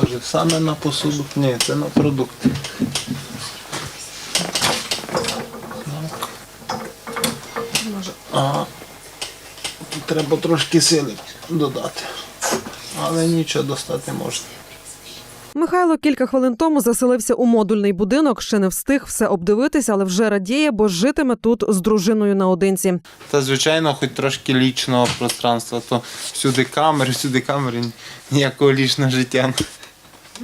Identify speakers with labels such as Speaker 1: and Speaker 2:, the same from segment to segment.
Speaker 1: теж саме на посуду. Ні, це на продукти. Ага. Тут треба трошки сили додати. Але нічого достати можна.
Speaker 2: Михайло кілька хвилин тому заселився у модульний будинок. Ще не встиг все обдивитися, але вже радіє, бо житиме тут з дружиною наодинці.
Speaker 1: Та звичайно, хоч трошки лічного пространства, то всюди камери, всюди камери, ніякого лічного життя.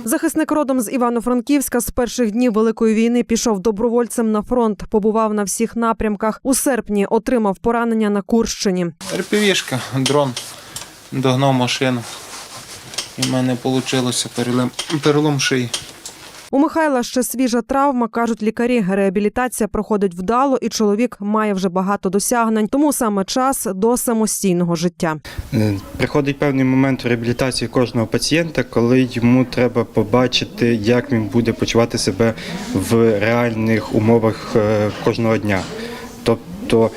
Speaker 2: Захисник родом з Івано-Франківська з перших днів великої війни пішов добровольцем на фронт, побував на всіх напрямках. У серпні отримав поранення на Курщині.
Speaker 1: РПВшка, дрон, догнав машину. І в мене вийшло перелом, перелом шиї.
Speaker 2: У Михайла ще свіжа травма, кажуть лікарі. Реабілітація проходить вдало, і чоловік має вже багато досягнень. Тому саме час до самостійного життя.
Speaker 3: Е, Приходить певний момент в реабілітації кожного пацієнта, коли йому треба побачити, як він буде почувати себе в реальних умовах е, кожного дня. Тобто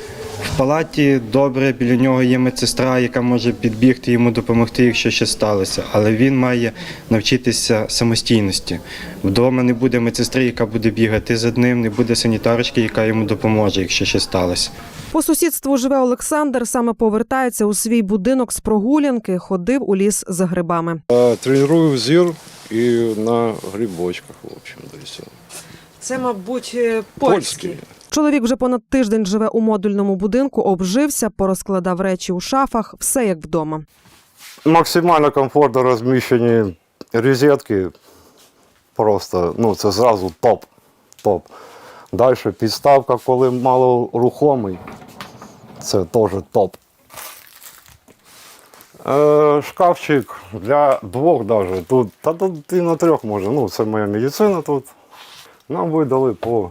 Speaker 3: палаті добре, біля нього є медсестра, яка може підбігти йому допомогти, якщо щось сталося. Але він має навчитися самостійності. Вдома не буде медсестри, яка буде бігати за ним, не буде санітарочки, яка йому допоможе, якщо щось сталося.
Speaker 2: По сусідству живе Олександр. Саме повертається у свій будинок з прогулянки. Ходив у ліс за грибами.
Speaker 4: Е, Тренирую зір і на грибочках, в общем, да і все.
Speaker 2: Це, мабуть,
Speaker 4: Польські.
Speaker 2: Чоловік вже понад тиждень живе у модульному будинку, обжився, порозкладав речі у шафах, все як вдома.
Speaker 4: Максимально комфортно розміщені розетки. Просто, ну, це зразу топ. топ. Далі підставка, коли мало рухомий, це теж топ. Е, шкафчик для двох навіть. Тут, та тут і на трьох може. Ну, це моя медицина тут. Нам видали по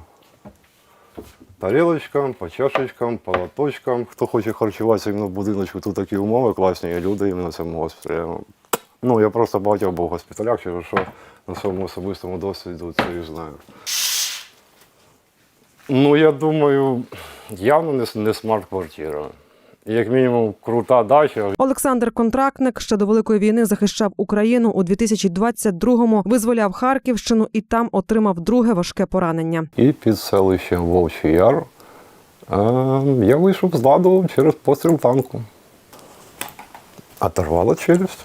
Speaker 4: тарілочкам, по чашечкам, по лоточкам. Хто хоче харчуватися в будиночку, тут такі умови класні, і люди іменно цьому госпіталі. Ну, я просто багатьох був в госпіталях, через що на своєму особистому досвіду це і знаю. Ну, я думаю, явно не смарт-квартира. Як мінімум, крута дача.
Speaker 2: Олександр Контрактник ще до великої війни захищав Україну у 2022-му, визволяв Харківщину і там отримав друге важке поранення.
Speaker 4: І під селищем Вовчий Яр е, я вийшов з ладу через постріл танку. Оторвала челюсть.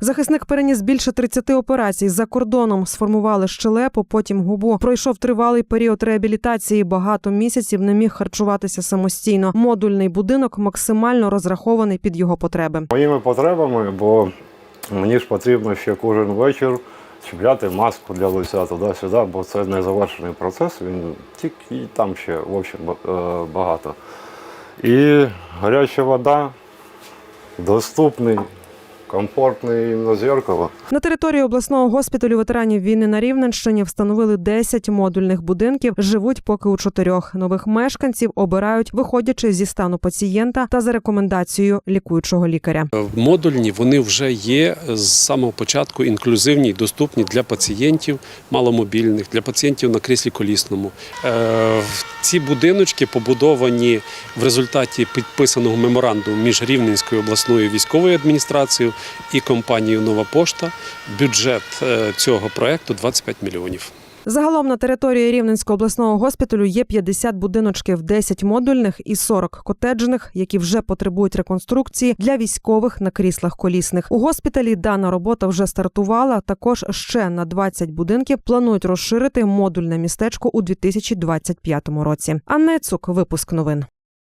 Speaker 2: Захисник переніс більше 30 операцій за кордоном. Сформували щелепу, потім губу. Пройшов тривалий період реабілітації. Багато місяців не міг харчуватися самостійно. Модульний будинок максимально розрахований під його потреби.
Speaker 4: Моїми потребами, бо мені ж потрібно ще кожен вечір чіпляти маску для лиця туди-сюди, бо це не завершений процес, він тільки там ще в общем, е, багато. І гаряча вода, доступний, комфортний іменно зеркало.
Speaker 2: На території обласного госпіталю ветеранів війни на Рівненщині встановили 10 модульних будинків. Живуть поки у чотирьох. Нових мешканців обирають, виходячи зі стану пацієнта та за рекомендацією лікуючого лікаря.
Speaker 5: Модульні вони вже є з самого початку інклюзивні і доступні для пацієнтів маломобільних, для пацієнтів на кріслі колісному. Е, Ці будиночки побудовані в результаті підписаного меморандуму між Рівненською обласною військовою адміністрацією і компанією Нова Пошта. Бюджет е, цього проекту 25 мільйонів.
Speaker 2: Загалом на території Рівненського обласного госпіталю є 50 будиночків, 10 модульних і 40 котеджних, які вже потребують реконструкції для військових на кріслах колісних. У госпіталі дана робота вже стартувала. Також ще на 20 будинків планують розширити модульне містечко у 2025 році. Анна Цук, випуск новин.